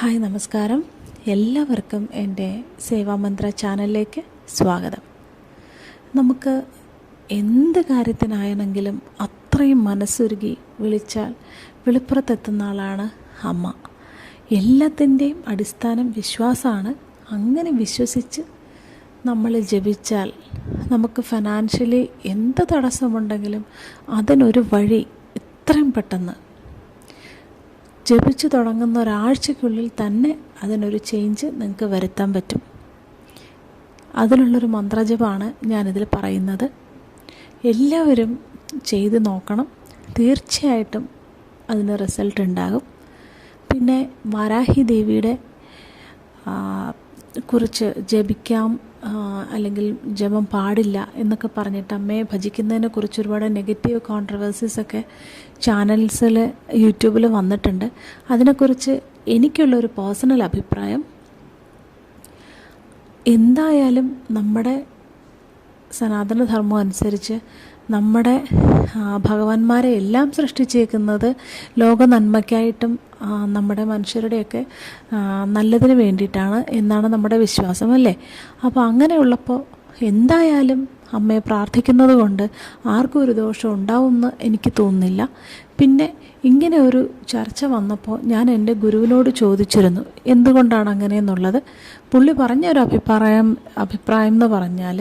Hi നമസ്കാരം. എല്ലാവർക്കും എന്റെ സേവാമന്ത്ര ചാനലിലേക്ക് സ്വാഗതം. നമുക്ക് എന്ത് കാര്യത്തിനായാണെങ്കിലും അത്രയും മനസ്സുരുകി വിളിച്ചാൽ വെളിപ്പുറത്തെത്തുന്ന ആളാണ് അമ്മ. എല്ലാത്തിന്റെയും അടിസ്ഥാനം വിശ്വാസമാണ്. അങ്ങനെ വിശ്വസിച്ച് നമ്മൾ ജപിച്ചാൽ നമുക്ക് ഫിനാൻഷ്യലി എന്ത് തടസ്സമുണ്ടെങ്കിലും അതിനൊരു വഴി എത്രയും പെട്ടെന്ന് ജപിച്ചു തുടങ്ങുന്ന ഒരാഴ്ചയ്ക്കുള്ളിൽ തന്നെ അതിനൊരു ചേഞ്ച് നിങ്ങൾക്ക് വരുത്താൻ പറ്റും. അതിനുള്ളൊരു മന്ത്രജപമാണ് ഞാനിതിൽ പറയുന്നത്. എല്ലാവരും ചെയ്ത് നോക്കണം. തീർച്ചയായിട്ടും അതിന് റിസൾട്ട് ഉണ്ടാകും. പിന്നെ വാരാഹി ദേവിയുടെ കുറിച്ച് ജപിക്കാം. അല്ലെങ്കിൽ ജപം പാടില്ല എന്നൊക്കെ പറഞ്ഞിട്ട് അമ്മയെ ഭജിക്കുന്നതിനെ കുറിച്ച് ഒരുപാട് നെഗറ്റീവ് കോൺട്രവേഴ്സീസ് ഒക്കെ ചാനൽസിൽ യൂട്യൂബിൽ വന്നിട്ടുണ്ട്. അതിനെക്കുറിച്ച് എനിക്കുള്ളൊരു പേഴ്സണൽ അഭിപ്രായം എന്തായാലും നമ്മുടെ സനാതനധർമ്മം അനുസരിച്ച് നമ്മുടെ ഭഗവാന്മാരെ എല്ലാം സൃഷ്ടിച്ചേക്കുന്നത് ലോക നന്മയ്ക്കായിട്ടും നമ്മുടെ മനുഷ്യരുടെയൊക്കെ നല്ലതിന് വേണ്ടിയിട്ടാണ് എന്നാണ് നമ്മുടെ വിശ്വാസം അല്ലേ? അപ്പോൾ അങ്ങനെയുള്ളപ്പോൾ എന്തായാലും അമ്മയെ പ്രാർത്ഥിക്കുന്നത് കൊണ്ട് ആർക്കും ഒരു ദോഷം ഉണ്ടാവുമെന്ന് എനിക്ക് തോന്നുന്നില്ല. പിന്നെ ഇങ്ങനെ ഒരു ചർച്ച വന്നപ്പോൾ ഞാൻ എന്റെ ഗുരുവിനോട് ചോദിച്ചിരുന്നു എന്തുകൊണ്ടാണ് അങ്ങനെയെന്നുള്ളത്? പുള്ളി പറഞ്ഞ ഒരു അഭിപ്രായം അഭിപ്രായം എന്ന് പറഞ്ഞാൽ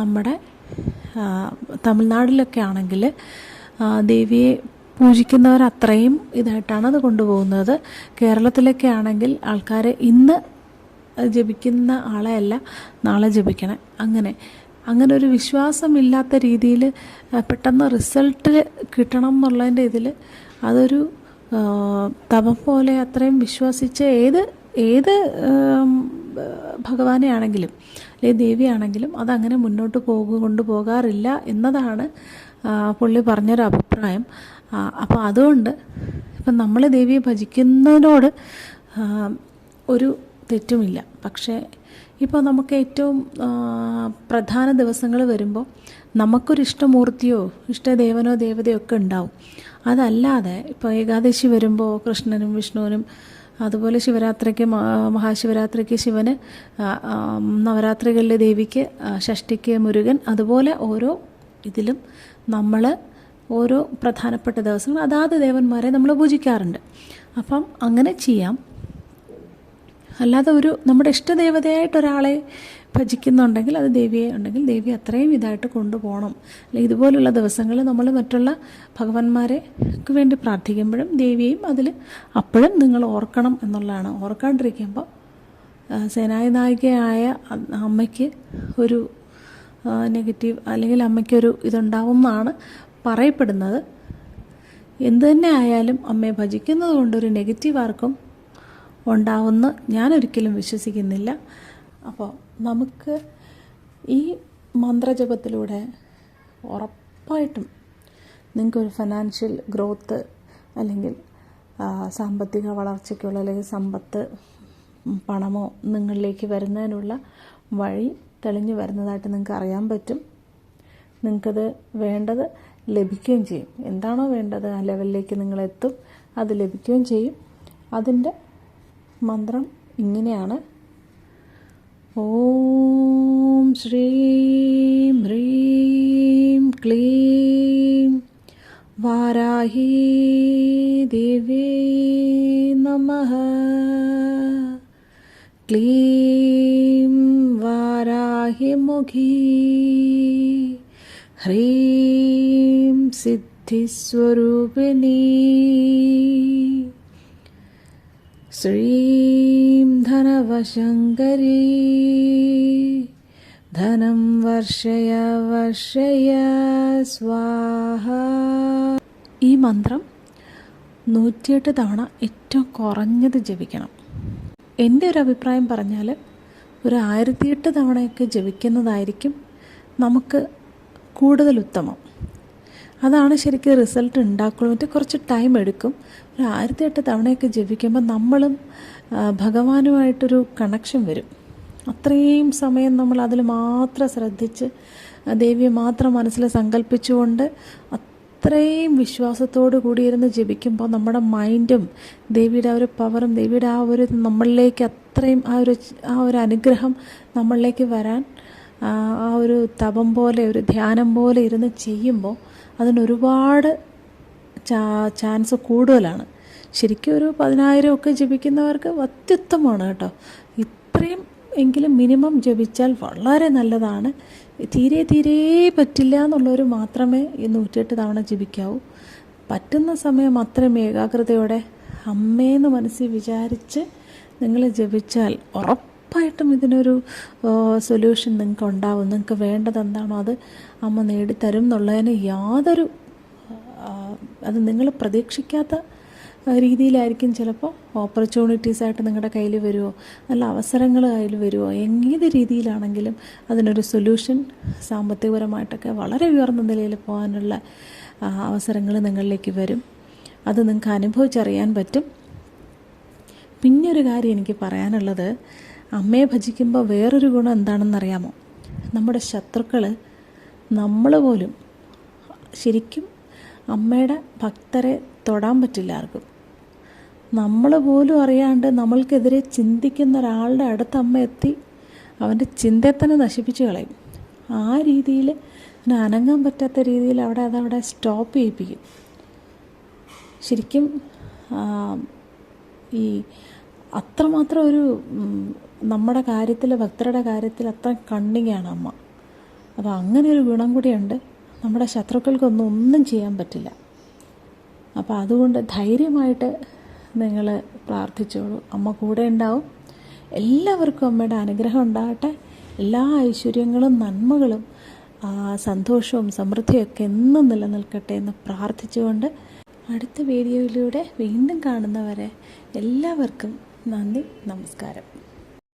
നമ്മുടെ തമിഴ്നാട്ടിലൊക്കെ ആണെങ്കിൽ ദേവിയെ പൂജിക്കുന്നവർ അത്രയും ഇതായിട്ടാണ് അത് കൊണ്ടുപോകുന്നത്. കേരളത്തിലൊക്കെ ആണെങ്കിൽ ആൾക്കാർ ഇന്ന് ജപിക്കുന്ന ആളെയല്ല നാളെ ജപിക്കണം. അങ്ങനെ. അങ്ങനെ ഒരു വിശ്വാസമില്ലാത്ത രീതിയിൽ പെട്ടെന്ന് റിസൾട്ട് കിട്ടണം എന്നുള്ളതിന്റെ ഇതിൽ അതൊരു തപം പോലെ അത്രയും വിശ്വസിച്ച് ഏത് ഏത് ഭഗവാനെ ആണെങ്കിലും അല്ലെങ്കിൽ ദേവിയാണെങ്കിലും അതങ്ങനെ മുന്നോട്ട് പോകു കൊണ്ടുപോകാറില്ല എന്നതാണ് പുള്ളി പറഞ്ഞൊരു അഭിപ്രായം അപ്പോൾ അതുകൊണ്ട് ഇപ്പം നമ്മൾ ദേവിയെ ഭജിക്കുന്നതിനോട് ഒരു തെറ്റുമില്ല. പക്ഷേ ഇപ്പോൾ നമുക്ക് ഏറ്റവും പ്രധാന ദിവസങ്ങൾ വരുമ്പോൾ നമുക്കൊരു ഇഷ്ടമൂർത്തിയോ ഇഷ്ടദേവനോ ദേവതയോ ഒക്കെ ഉണ്ടാവും. അതല്ലാതെ ഇപ്പോൾ ഏകാദശി വരുമ്പോൾ കൃഷ്ണനും വിഷ്ണുവിനും അതുപോലെ ശിവരാത്രിക്ക് മഹാശിവരാത്രിക്ക് ശിവന് നവരാത്രികളിലെ ദേവിക്ക് ഷഷ്ടിക്ക് മുരുകൻ അതുപോലെ ഓരോ ഇതിലും നമ്മൾ ഓരോ പ്രധാനപ്പെട്ട ദിവസങ്ങൾ അതാത് ദേവന്മാരെ നമ്മൾ പൂജിക്കാറുണ്ട്. അപ്പം അങ്ങനെ ചെയ്യാം. അല്ലാതെ ഒരു നമ്മുടെ ഇഷ്ടദേവതയായിട്ട് ഒരാളെ ഭജിക്കുന്നുണ്ടെങ്കിൽ അത് ദേവിയെ ഉണ്ടെങ്കിൽ ദേവി അത്രയും ഇതായിട്ട് കൊണ്ടുപോകണം അല്ലെങ്കിൽ ഇതുപോലുള്ള ദിവസങ്ങളിൽ നമ്മൾ മറ്റുള്ള ഭഗവാന്മാരെക്ക് വേണ്ടി പ്രാർത്ഥിക്കുമ്പോഴും ദേവിയെയും അതിൽ അപ്പോഴും നിങ്ങൾ ഓർക്കണം എന്നുള്ളതാണ്. ഓർക്കാണ്ടിരിക്കുമ്പോൾ സേനായനായികയായ നായികയായ അമ്മയ്ക്ക് ഒരു നെഗറ്റീവ് അല്ലെങ്കിൽ അമ്മയ്ക്കൊരു ഇതുണ്ടാവും എന്നാണ് പറയപ്പെടുന്നത്. എന്തു തന്നെ ആയാലും അമ്മയെ ഭജിക്കുന്നത് കൊണ്ടൊരു നെഗറ്റീവ് ആർക്കും ഉണ്ടാവുന്ന ഞാനൊരിക്കലും വിശ്വസിക്കുന്നില്ല. അപ്പോൾ നമുക്ക് ഈ മന്ത്രജപത്തിലൂടെ ഉറപ്പായിട്ടും നിങ്ങൾക്കൊരു ഫിനാൻഷ്യൽ ഗ്രോത്ത് അല്ലെങ്കിൽ സാമ്പത്തിക വളർച്ചയ്ക്കുള്ള അല്ലെങ്കിൽ സമ്പത്ത് പണമോ നിങ്ങളിലേക്ക് വരുന്നതിനുള്ള വഴി തെളിഞ്ഞു വരുന്നതായിട്ട് നിങ്ങൾക്ക് അറിയാൻ പറ്റും. നിങ്ങൾക്കത് വേണ്ടത് ലഭിക്കുകയും ചെയ്യും. എന്താണോ വേണ്ടത് ആ ലെവലിലേക്ക് നിങ്ങൾ എത്തും അത് ലഭിക്കുകയും ചെയ്യും. അതിന്റെ മന്ത്രം ഇങ്ങനെയാണ്. ഓം ശ്രീം ഹ്രീം ക്ലീം വാരാഹി ദേവേ നമ. ക്ലീം വാരാഹി വാരാഹിമുഖി ഹ്രീം സിദ്ധിസ്വരൂപിണീ ശ്രീം ധനവശങ്കരീ ധനം വർഷയ വർഷയ സ്വാഹ. ഈ മന്ത്രം നൂറ്റിയെട്ട് തവണ ഏറ്റവും കുറഞ്ഞത് ജപിക്കണം. എന്റെ ഒരു അഭിപ്രായം പറഞ്ഞാൽ ഒരു ആയിരത്തിയെട്ട് തവണയൊക്കെ ജപിക്കുന്നതായിരിക്കും നമുക്ക് കൂടുതൽ ഉത്തമം. അതാണ് ശരിക്കും റിസൾട്ട് ഉണ്ടാക്കുള്ളൂ. മറ്റേ കുറച്ച് ടൈം എടുക്കും. ഒരു ആയിരത്തി എട്ട് തവണയൊക്കെ ജപിക്കുമ്പോൾ നമ്മളും ഭഗവാനുമായിട്ടൊരു കണക്ഷൻ വരും. അത്രയും സമയം നമ്മൾ അതിൽ മാത്രം ശ്രദ്ധിച്ച് ദേവിയെ മാത്രം മനസ്സിൽ സങ്കല്പിച്ചുകൊണ്ട് അത്രയും വിശ്വാസത്തോടു കൂടിയിരുന്ന് ജപിക്കുമ്പോൾ നമ്മുടെ മൈൻഡും ദേവിയുടെ ആ ഒരു പവറും ദേവിയുടെ ആ ഒരു നമ്മളിലേക്ക് അത്രയും ആ ഒരു ആ ഒരു അനുഗ്രഹം നമ്മളിലേക്ക് വരാൻ ആ ഒരു തപം പോലെ ഒരു ധ്യാനം പോലെ ഇരുന്ന് ചെയ്യുമ്പോൾ അതിനൊരുപാട് ചാൻസ് കൂടുതലാണ്. ശരിക്കും ഒരു പതിനായിരം ഒക്കെ ജപിക്കുന്നവർക്ക് അത്യുത്തമമാണ് കേട്ടോ. ഇത്രയും എങ്കിലും മിനിമം ജപിച്ചാൽ വളരെ നല്ലതാണ്. തീരെ തീരെ പറ്റില്ല എന്നുള്ളവർ മാത്രമേ ഈ നൂറ്റിയെട്ട് തവണ ജപിക്കാവൂ. പറ്റുന്ന സമയം അത്രയും ഏകാഗ്രതയോടെ അമ്മേന്ന് മനസ്സിൽ വിചാരിച്ച് നിങ്ങൾ ജപിച്ചാൽ ഉറപ്പായിട്ടും ഇതിനൊരു സൊല്യൂഷൻ നിങ്ങൾക്ക് ഉണ്ടാവും. നിങ്ങൾക്ക് വേണ്ടത് എന്താണോ അത് അമ്മ നേടിത്തരും എന്നുള്ളതിന് യാതൊരു അത് നിങ്ങൾ പ്രതീക്ഷിക്കാത്ത രീതിയിലായിരിക്കും ചിലപ്പോൾ ഓപ്പർച്യൂണിറ്റീസ് ആയിട്ട് നിങ്ങളുടെ കയ്യിൽ വരുമോ നല്ല അവസരങ്ങൾ കയ്യിൽ വരുമോ ഏത് രീതിയിലാണെങ്കിലും അതിനൊരു സൊല്യൂഷൻ സാമ്പത്തികപരമായിട്ടൊക്കെ വളരെ ഉയർന്ന നിലയിൽ പോകാനുള്ള അവസരങ്ങൾ നിങ്ങളിലേക്ക് വരും. അത് നിങ്ങൾക്ക് അനുഭവിച്ചറിയാൻ പറ്റും. പിന്നെ ഒരു കാര്യം എനിക്ക് പറയാനുള്ളത് അമ്മയെ ഭജിക്കുമ്പോൾ വേറൊരു ഗുണം എന്താണെന്നറിയാമോ? നമ്മുടെ ശത്രുക്കൾ നമ്മൾ പോലും ശരിക്കും അമ്മയുടെ ഭക്തരെ തൊടാൻ പറ്റില്ല ആർക്കും. നമ്മൾ പോലും അറിയാണ്ട് നമ്മൾക്കെതിരെ ചിന്തിക്കുന്ന ഒരാളുടെ അടുത്ത് അമ്മ എത്തി അവന്റെ ചിന്തയെ തന്നെ നശിപ്പിച്ച് കളയും. ആ രീതിയിൽ അനങ്ങാൻ പറ്റാത്ത രീതിയിൽ അവിടെ അതവിടെ സ്റ്റോപ്പ് ചെയ്യിപ്പിക്കും. ശരിക്കും ഈ അത്രമാത്രം ഒരു നമ്മുടെ കാര്യത്തിൽ ഭക്തരുടെ കാര്യത്തിൽ അത്ര കണ്ണിങ്ങാണ് അമ്മ. അപ്പോൾ അങ്ങനെ ഒരു ഗുണം കൂടിയുണ്ട്. നമ്മുടെ ശത്രുക്കൾക്കൊന്നും ഒന്നും ചെയ്യാൻ പറ്റില്ല. അപ്പോൾ അതുകൊണ്ട് ധൈര്യമായിട്ട് നിങ്ങൾ പ്രാർത്ഥിച്ചോളൂ. അമ്മ കൂടെ ഉണ്ടാവും. എല്ലാവർക്കും അമ്മയുടെ അനുഗ്രഹം ഉണ്ടാകട്ടെ. എല്ലാ ഐശ്വര്യങ്ങളും നന്മകളും സന്തോഷവും സമൃദ്ധിയൊക്കെ എന്നും നിലനിൽക്കട്ടെ എന്ന് പ്രാർത്ഥിച്ചുകൊണ്ട് അടുത്ത വീഡിയോയിലൂടെ വീണ്ടും കാണുന്നവരെ എല്ലാവർക്കും നന്ദി നമസ്കാരം.